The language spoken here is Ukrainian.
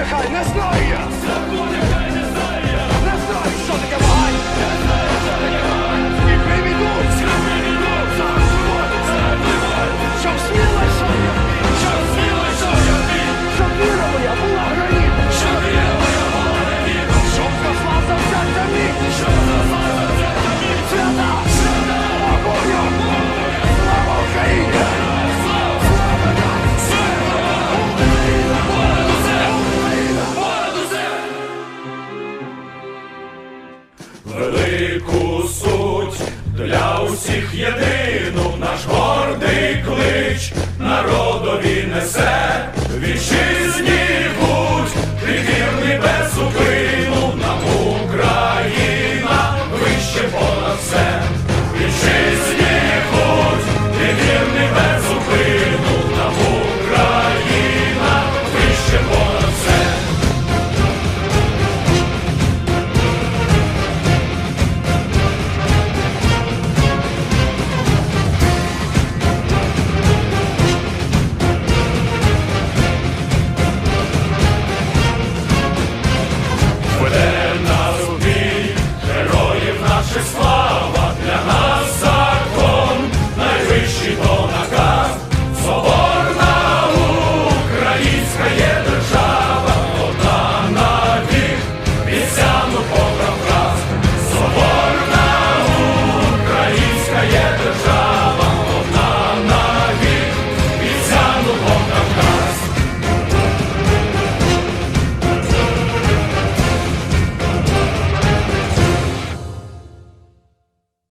Нехай не знає. велику суть для усіх єдину наш гордий клик.